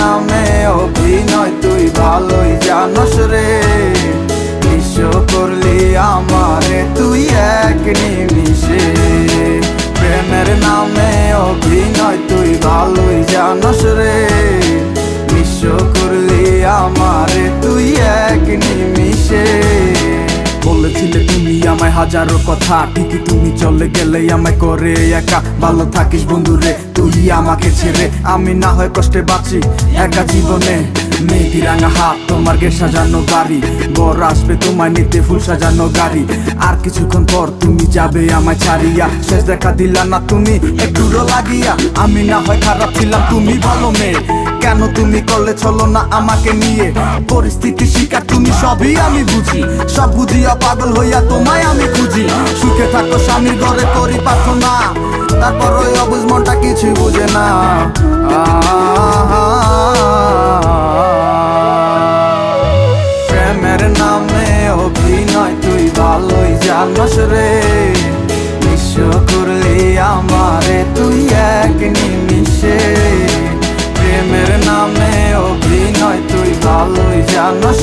নামে অভিনয়, তুই ভালোই জানস রে। বিশ্ব করলি আমারে, তুই এক নিমিষে। প্রেমের নামে অভিনয়, তুই ভালোই জানস রে। বিশ্ব করলি আমারে, তুই এক নিমিষে। আমায় হাজারো কথা, ঠিকই তুমি চলে গেলে আমায় করে একা। ভালো থাকিস বন্ধুরে তুই আমাকে ছেড়ে। আমি না হয় কষ্টে বাঁচি একা জীবনে। মেয়েটি রাঙা হাত, তোমার গে সাজানো বাড়ি। বর আসবে তোমায় নিতে ফুল সাজানো গাড়ি। আর কিছুক্ষণ পর তুমি যাবে আমায় ছাড়িয়া। শেষ দেখা দিলা না তুমি একটু লাগিয়া। আমি না হয় খারাপ ছিলাম, তুমি ভালো মেয়ে। কেন তুমি করলে চলো না আমাকে নিয়ে? পরিস্থিতি, শিকার তুমি সবই আমি বুঝি। সব বুঝিয়া পাগল হইয়া তোমায় আমি খুঁজি। সুখে থাকো স্বামীর ঘরে করি প্রার্থনা। তারপর ওই অবুজ মনটা কিছুই বুঝে না। জানস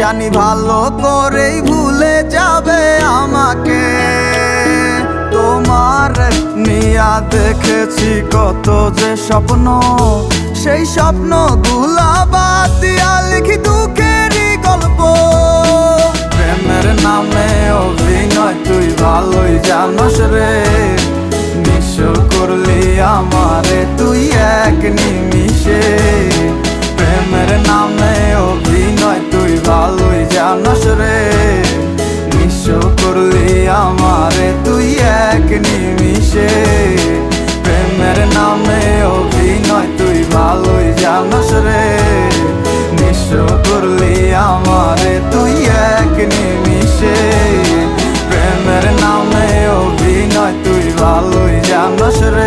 জানি ভালো করেই ভুলে যাবে আমাকে। তোমার নিয়া দেখেছি কত যে স্বপ্ন, সেই স্বপ্নগুলা বাদ দিয়া লিখি দুঃখেরই নিমিষে প্রেমের নামে অভিনয় তুই ভালোই জানস রে।